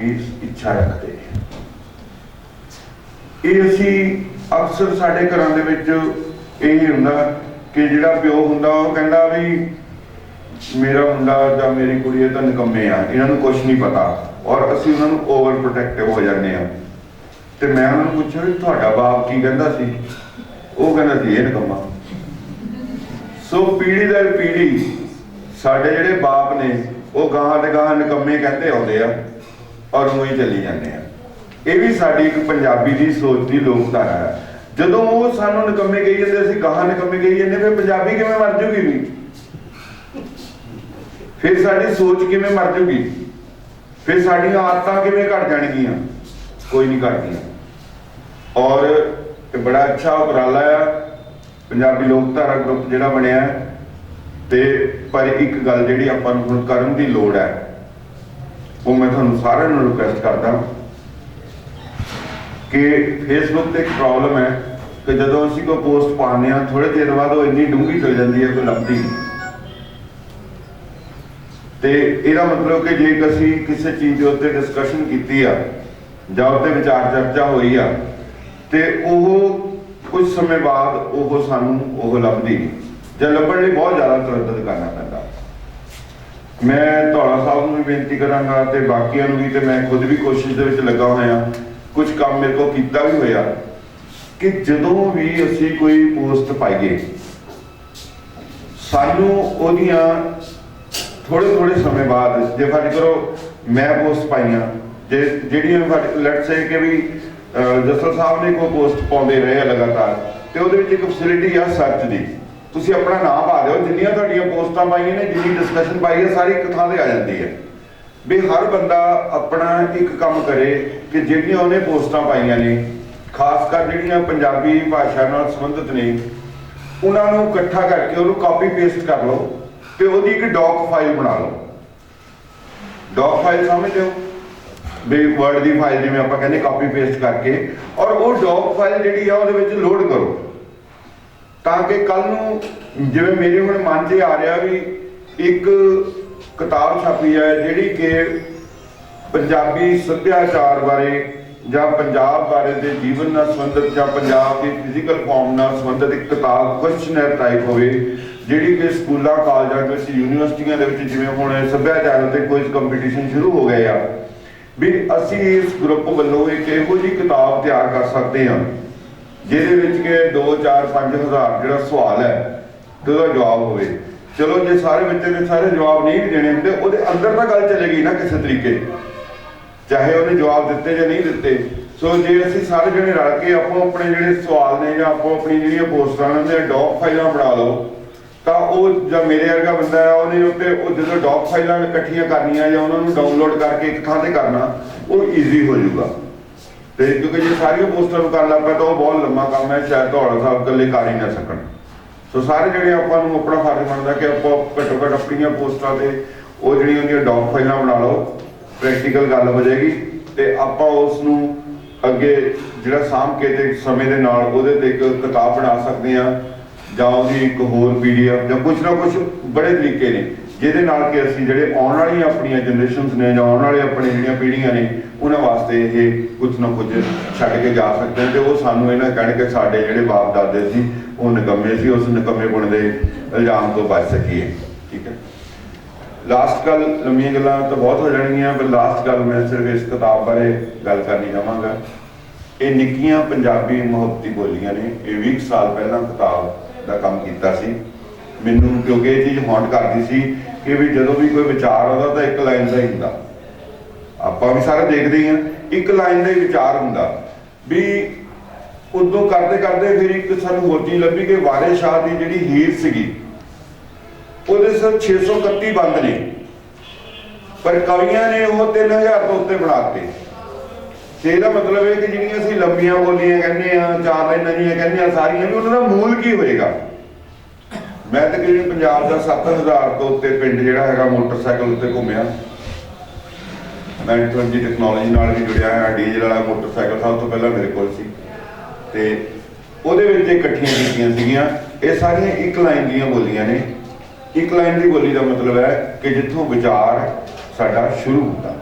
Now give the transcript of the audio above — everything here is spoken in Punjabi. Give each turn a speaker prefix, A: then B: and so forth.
A: ਇਸ ਇੱਛਾ ਰੱਖਦੇ। ਇਹ ਅਸੀਂ ਅਕਸਰ ਸਾਡੇ ਘਰਾਂ ਦੇ ਵਿੱਚ ਇਹ ਹੁੰਦਾ ਕਿ ਜਿਹੜਾ ਪਿਓ ਹੁੰਦਾ, ਉਹ ਕਹਿੰਦਾ ਵੀ ਮੇਰਾ ਮੁੰਡਾ ਜਾਂ ਮੇਰੀ ਕੁੜੀ ਇਹ ਤਾਂ ਨਿਕੰਮੇ ਆ, ਇਹਨਾਂ ਨੂੰ ਕੁਝ ਨਹੀਂ ਪਤਾ ਔਰ ਅਸੀਂ ਉਹਨਾਂ ਨੂੰ ਓਵਰ ਪ੍ਰੋਟੈਕਟਿਵ ਹੋ ਜਾਂਦੇ ਆ ਤੇ ਮੈਂ ਉਹਨਾਂ ਨੂੰ ਪੁੱਛਿਆ ਵੀ ਤੁਹਾਡਾ ਬਾਪ ਕੀ ਕਹਿੰਦਾ ਸੀ? ਉਹ ਕਹਿੰਦਾ ਸੀ, ਇਹ ਨਿਕੰਮਾ। ਸੋ ਪੀੜੀ ਦਰ ਪੀੜੀ ਸਾਡੇ ਜਿਹੜੇ ਬਾਪ ਨੇ, ਉਹ ਗਾਹਾਂ ਤੇ ਗਾਹਾਂ ਨਿਕੰਮੇ ਕਹਿੰਦੇ ਆਉਂਦੇ ਆ। ਔਰ ਉਹੀ ਹੀ ਚੱਲੀ ਜਾਂਦੇ ਆ। ਇਹ ਵੀ ਸਾਡੀ ਇੱਕ ਪੰਜਾਬੀ ਦੀ ਸੋਚ ਦੀ ਲੋਕਧਾਰਾ ਹੈ। ਜਦੋਂ ਉਹ ਸਾਨੂੰ ਨਿਕੰਮੇ ਕਹੀ ਜਾਂਦੇ, ਅਸੀਂ ਗਾਹਾਂ ਨਿਕੰਮੇ ਕਹੀ ਜਾਂਦੇ, ਫਿਰ ਪੰਜਾਬੀ ਕਿਵੇਂ ਮਰ ਜੂਗੀ ਵੀ? ਫਿਰ ਸਾਡੀ ਸੋਚ ਕਿਵੇਂ ਮਰ ਜੂਗੀ? ਫਿਰ ਸਾਡੀਆਂ ਆਦਤਾਂ ਕਿਵੇਂ ਘਟ ਜਾਣਗੀਆਂ? ਕੋਈ ਨਹੀਂ ਘਟਦੀਆਂ ਔਰ ਇਹ ਬੜਾ ਅੱਛਾ ਉਪਰਾਲਾ ਆ, ਪੰਜਾਬੀ ਲੋਕਧਾਰਾ ਗਰੁੱਪ ਜਿਹੜਾ ਬਣਿਆ। ਤੇ ਪਰ ਇੱਕ ਗੱਲ ਜਿਹੜੀ ਆਪਾਂ ਨੂੰ ਹੁਣ ਕਰਨ ਦੀ ਲੋੜ ਹੈ ਉਹ ਮੈਂ ਤੁਹਾਨੂੰ ਸਾਰਿਆਂ ਨੂੰ ਰਿਕੁਐਸਟ ਕਰਦਾ ਕਿ ਫੇਸਬੁੱਕ ਤੇ ਇੱਕ ਪ੍ਰੋਬਲਮ ਹੈ ਕਿ ਜਦੋਂ ਅਸੀਂ ਕੋਈ ਪੋਸਟ ਪਾਉਂਦੇ ਹਾਂ ਥੋੜੇ ਦੇਰ ਬਾਅਦ ਉਹ ਇੰਨੀ ਡੂੰਘੀ ਚਲ ਜਾਂਦੀ ਹੈ, ਕੋਈ ਲੱਭਦੀ ਨਹੀਂ ਤੇ ਇਹਦਾ ਮਤਲਬ ਕਿ ਜੇ ਅਸੀਂ ਕਿਸੇ ਚੀਜ਼ ਦੇ ਉੱਤੇ ਡਿਸਕਸ਼ਨ ਕੀਤੀ ਆ, ਜਾਂ ਉੱਤੇ ਵਿਚਾਰ ਚਰਚਾ ਹੋਈ ਆ, ਤੇ ਉਹ ਕੁਝ ਸਮੇਂ ਬਾਅਦ ਉਹ ਸਾਨੂੰ ਉਹ ਲੱਭਦੀ ਜਾਂ ਲੱਭਣ ਲਈ ਬਹੁਤ ਜ਼ਿਆਦਾ ਤਰੱਦਦ ਕਰਨਾ ਪੈਂਦਾ। ਮੈਂ ਧੌਲਾ ਸਾਹਿਬ ਨੂੰ ਵੀ ਬੇਨਤੀ ਕਰਾਂਗਾ ਤੇ ਬਾਕੀਆਂ ਨੂੰ ਵੀ ਤੇ ਮੈਂ ਖੁਦ ਵੀ ਕੋਸ਼ਿਸ਼ ਦੇ ਵਿੱਚ ਲੱਗਾ ਹੋਇਆ। ਕੁਝ ਕੰਮ ਮੇਰੇ ਕੋਲ ਕੀਤਾ ਵੀ ਹੋਇਆ ਕਿ ਜਦੋਂ ਵੀ ਅਸੀਂ ਕੋਈ ਪੋਸਟ ਪਾਈਏ ਸਾਨੂੰ ਉਹਦੀਆਂ ਥੋੜੇ ਥੋੜੇ ਸਮੇਂ ਬਾਅਦ ਜੇ ਫਰਜ਼ ਕਰੋ ਮੈਂ ਪੋਸਟ ਪਾਈਆਂ ਜੇ ਜਿਹੜੀਆਂ ਲੈਟਸ ਸੇ ਕਿ ਵੀ ਅਹ, ਸਾਹਿਬ ਨੇ ਕੋਈ ਪੋਸਟ ਪਾਉਂਦੇ ਰਹੇ ਆ ਲਗਾਤਾਰ ਤੇ ਉਹਦੇ ਵਿੱਚ ਇੱਕ ਫੈਸਿਲਿਟੀ ਆ ਸਰਚ ਦੀ। ਤੁਸੀਂ ਆਪਣਾ ਨਾਮ ਪਾ ਦਿਓ, ਜਿੰਨੀਆਂ ਤੁਹਾਡੀਆਂ ਪੋਸਟਾਂ ਪਾਈਆਂ ਨੇ, ਜਿੰਨੀ ਡਿਸਕਸ਼ਨ ਪਾਈ ਹੈ, ਸਾਰੀ ਇੱਕ ਥਾਂ ਤੇ ਆ ਜਾਂਦੀ ਹੈ। ਵੀ ਹਰ ਬੰਦਾ ਆਪਣਾ ਇੱਕ ਕੰਮ ਕਰੇ ਕਿ ਜਿਹੜੀਆਂ ਉਹਨੇ ਪੋਸਟਾਂ ਪਾਈਆਂ ਨੇ, ਖਾਸ ਕਰ ਜਿਹੜੀਆਂ ਪੰਜਾਬੀ ਭਾਸ਼ਾ ਨਾਲ ਸੰਬੰਧਿਤ ਨੇ, ਉਹਨਾਂ ਨੂੰ ਇਕੱਠਾ ਕਰਕੇ ਉਹਨੂੰ ਕਾਪੀ ਪੇਸਟ ਕਰ ਲਓ ਤੇ ਉਹਦੀ ਇੱਕ ਡੌਕ ਫਾਈਲ ਬਣਾ ਲਓ। ਡੌਕ ਫਾਈਲ ਸਮਝਦੇ ਹੋ ਵੀ ਵਰਡ ਦੀ ਫਾਈਲ ਜਿਵੇਂ ਆਪਾਂ ਕਹਿੰਦੇ ਕਾਪੀ ਪੇਸਟ ਕਰਕੇ, ਔਰ ਉਹ ਡੌਕ ਫਾਈਲ ਜਿਹੜੀ ਆ, ਉਹਦੇ ਵਿੱਚ ਲੋਡ ਕਰੋ। ਤਾਂ ਕਿ ਕੱਲ ਨੂੰ ਜਿਵੇਂ ਮੇਰੇ ਹੁਣ ਮਨ 'ਚ ਆ ਰਿਹਾ ਵੀ ਇੱਕ ਕਿਤਾਬ ਛਾਪੀ ਹੈ ਜਿਹੜੀ ਕਿ ਪੰਜਾਬੀ ਸੱਭਿਆਚਾਰ ਬਾਰੇ ਜਾਂ ਪੰਜਾਬ ਬਾਰੇ ਦੇ ਜੀਵਨ ਨਾਲ ਸੰਬੰਧਿਤ ਜਾਂ ਪੰਜਾਬ ਦੀ ਫਿਜ਼ੀਕਲ ਫਾਰਮ ਨਾਲ ਸੰਬੰਧਿਤ ਇੱਕ ਕਿਤਾਬ ਕੁਐਸਚਨਰ ਟਾਈਪ ਹੋਵੇ, ਜਿਹੜੀ ਕਿ ਸਕੂਲਾਂ, ਕਾਲਜਾਂ ਦੇ ਵਿੱਚ ਯੂਨੀਵਰਸਿਟੀਆਂ ਦੇ ਵਿੱਚ ਜਿਵੇਂ ਹੁਣ ਸੱਭਿਆਚਾਰ 'ਤੇ ਕੁਇਜ਼ ਕੰਪੀਟੀਸ਼ਨ ਸ਼ੁਰੂ ਹੋ ਗਏ ਆ, ਵੀ ਅਸੀਂ ਇਸ ਗਰੁੱਪ ਵੱਲੋਂ ਇੱਕ ਇਹੋ ਜਿਹੀ ਕਿਤਾਬ ਤਿਆਰ ਕਰ ਸਕਦੇ ਹਾਂ। ਜਿਹਦੇ ਵਿੱਚ ਕਿ 2 4 5000 ਜਿਹੜਾ ਸਵਾਲ ਹੈ, ਤੇ ਉਹਦਾ ਜਵਾਬ ਹੋਵੇ। ਚਲੋ, ਜੇ ਸਾਰੇ ਬੱਚੇ ਨੇ ਸਾਰੇ ਜਵਾਬ ਨਹੀਂ ਵੀ ਦੇਣੇ ਹੁੰਦੇ, ਉਹਦੇ ਅੰਦਰ ਤਾਂ ਗੱਲ ਚੱਲੇਗੀ ਨਾ ਕਿਸੇ ਤਰੀਕੇ ਚਾਹੇ ਉਹਨੇ ਜਵਾਬ ਦਿੱਤੇ ਜਾਂ ਨਹੀਂ ਦਿੱਤੇ। ਸੋ ਜੇ ਅਸੀਂ ਸਾਰੇ ਜਣੇ ਰਲ ਕੇ ਆਪੋ ਆਪਣੇ ਜਿਹੜੇ ਸਵਾਲ ਨੇ ਜਾਂ ਆਪੋ ਆਪਣੀ ਜਿਹੜੀਆਂ ਪੋਸਟਾਂ ਨੇ ਉਹਦੇ ਡੌਕ ਫਾਈਲਾਂ ਬਣਾ ਲਓ, ਤਾਂ ਉਹ ਜਾਂ ਮੇਰੇ ਵਰਗਾ ਬੰਦਾ ਹੈ ਉਹਨੇ ਉੱਤੇ ਉਹ ਜਦੋਂ ਡੌਕ ਫਾਈਲਾਂ ਇਕੱਠੀਆਂ ਕਰਨੀਆਂ ਜਾਂ ਉਹਨਾਂ ਨੂੰ ਡਾਊਨਲੋਡ ਕਰਕੇ ਇੱਕ ਥਾਂ ਤੇ ਕਰਨਾ, ਉਹ ਈਜ਼ੀ ਹੋ ਜਾਊਗਾ। ਤੇ ਕਿਉਂਕਿ ਜੇ ਸਾਰੀਆਂ ਪੋਸਟਾਂ ਨੂੰ ਕਰਨਾ ਪਿਆ ਤਾਂ ਉਹ ਬਹੁਤ ਲੰਮਾ ਕੰਮ ਹੈ, ਸ਼ਾਇਦ ਧੌਲਾ ਸਾਹਿਬ ਇਕੱਲੇ ਕਰ ਹੀ ਨਾ ਸਕਣ। ਸੋ ਸਾਰੇ ਜਿਹੜੇ ਆਪਾਂ ਨੂੰ ਆਪਣਾ ਫਰਜ਼ ਬਣਦਾ ਕਿ ਆਪਾਂ ਘੱਟੋ ਘੱਟ ਆਪਣੀਆਂ ਪੋਸਟਾਂ ਤੇ ਉਹ ਜਿਹੜੀਆਂ ਉਹਦੀਆਂ ਡੌਕ ਫਾਈਲਾਂ ਬਣਾ ਲਓ ਪ੍ਰੈਕਟੀਕਲ ਗੱਲ ਹੋ ਜਾਏਗੀ ਤੇ ਆਪਾਂ ਉਸ ਨੂੰ ਅੱਗੇ ਜਿਹੜਾ ਸਾਂਭ ਕੇ ਤੇ ਸਮੇਂ ਦੇ ਨਾਲ ਉਹਦੇ ਤੇ ਇੱਕ ਕਿਤਾਬ ਬਣਾ ਸਕਦੇ ਆ ਜਾਂ ਉਹਦੀ ਇੱਕ ਹੋਰ ਪੀਡੀਐਫ ਜਾਂ ਕੁਝ ਨਾ ਕੁਝ ਬੜੇ ਤਰੀਕੇ ਨੇ। ਜਿਹਦੇ ਨਾਲ ਕਿ ਅਸੀਂ ਜਿਹੜੇ ਆਉਣ ਵਾਲੀਆਂ ਆਪਣੀਆਂ ਜਨਰੇਸ਼ਨਸ ਨੇ ਜਾਂ ਆਉਣ ਵਾਲੇ ਆਪਣੇ ਜਿਹੜੀਆਂ ਪੀੜ੍ਹੀਆਂ ਨੇ, ਉਹਨਾਂ ਵਾਸਤੇ ਇਹ ਕੁਝ ਨਾ ਕੁਝ ਛੱਡ ਕੇ ਜਾ ਸਕਦੇ ਨੇ ਤੇ ਉਹ ਸਾਨੂੰ ਇਹਨਾਂ ਕਹਿਣ ਕਿ ਸਾਡੇ ਜਿਹੜੇ ਬਾਪ ਦਾਦੇ ਸੀ, ਉਹ ਨਿਕੰਮੇ ਸੀ, ਉਸ ਨਿਕੰਮੇਪੁਣ ਦੇ ਇਲਜ਼ਾਮ ਤੋਂ ਬਚ ਸਕੀਏ। ਠੀਕ ਹੈ। ਲਾਸਟ ਗੱਲ, ਲੰਮੀਆਂ ਗੱਲਾਂ ਤਾਂ ਬਹੁਤ ਹੋ ਜਾਣਗੀਆਂ ਪਰ ਲਾਸਟ ਗੱਲ ਮੈਂ ਸਿਰਫ ਇਸ ਕਿਤਾਬ ਬਾਰੇ ਗੱਲ ਕਰਨੀ ਚਾਹਾਂਗਾ। ਇਹ ਨਿੱਕੀਆਂ ਪੰਜਾਬੀ ਮੁਹੱਬਤੀ ਬੋਲੀਆਂ ਨੇ। ਇਹ 20 ਸਾਲ ਪਹਿਲਾਂ ਕਿਤਾਬ ਦਾ ਕੰਮ ਕੀਤਾ ਸੀ। ਮੈਨੂੰ ਕਿਉਂਕਿ ਇਹ ਚੀਜ਼ ਹੌਂਟ ਕਰਦੀ ਸੀ ਕਿ ਵੀ ਜਦੋਂ ਵੀ ਕੋਈ ਵਿਚਾਰ ਆਉਂਦਾ ਤਾਂ ਇੱਕ ਲਾਈਨ ਦਾ ਹੀ ਹੁੰਦਾ। ਆਪਾਂ ਵੀ ਸਾਰੇ ਦੇਖਦੇ ਹੀ ਹਾਂ, ਇੱਕ ਲਾਈਨ ਦਾ ਹੀ ਵਿਚਾਰ ਹੁੰਦਾ ਵੀ ਉਦੋਂ ਕਰਦੇ ਕਰਦੇ ਫਿਰ ਇੱਕ ਸਾਨੂੰ ਹੋਰ ਚੀਜ਼ ਲੱਭੀ ਕਿ ਵਾਰਿਸ ਸ਼ਾਹ ਦੀ ਜਿਹੜੀ ਹੀਰ ਸੀਗੀ, ਉਹਦੇ ਸਿਰ 631 ਬੰਦ ਨੇ। ਪਰ ਕਵੀਆਂ ਨੇ ਉਹ 3000 ਤੋਂ ਉੱਤੇ ਬਣਾਤੇ ਤੇ ਇਹਦਾ ਮਤਲਬ ਇਹ ਕਿ ਜਿਹੜੀਆਂ ਅਸੀਂ ਲੰਬੀਆਂ ਬੋਲੀਆਂ ਕਹਿੰਦੇ ਆ ਚਾਰ ਲਾਈਨਾਂ ਜੀਆਂ ਕਹਿੰਦੇ ਆ ਸਾਰੀਆਂ ਵੀ ਉਹਨਾਂ ਦਾ ਮੂਲ ਕੀ ਹੋਏਗਾ? ਮੈਂ ਤਕਰੀਬਨ ਪੰਜਾਬ ਦਾ 7000 ਤੋਂ ਉੱਤੇ ਪਿੰਡ ਜਿਹੜਾ ਹੈਗਾ ਮੋਟਰਸਾਈਕਲ ਉੱਤੇ ਘੁੰਮਿਆ। ਮੈਂ ਦੀ ਟੈਕਨੋਲੋਜੀ ਨਾਲ ਵੀ ਜੁੜਿਆ ਹਾਂ ਡੀਜ਼ਲ ਵਾਲਾ ਮੋਟਰਸਾਈਕਲ ਸਭ ਤੋਂ ਪਹਿਲਾਂ ਮੇਰੇ ਕੋਲ ਸੀ। ਤੇ ਉਹਦੇ ਵਿੱਚ ਇਕੱਠੀਆਂ ਕੀਤੀਆਂ ਸੀਗੀਆਂ। ਇਹ ਸਾਰੀਆਂ ਇੱਕ ਲਾਈਨ ਦੀਆਂ ਬੋਲੀਆਂ ਨੇ। ਇੱਕ ਲਾਈਨ ਦੀ ਬੋਲੀ ਦਾ ਮਤਲਬ ਹੈ ਕਿ ਜਿੱਥੋਂ ਵਿਚਾਰ ਸਾਡਾ ਸ਼ੁਰੂ ਹੁੰਦਾ।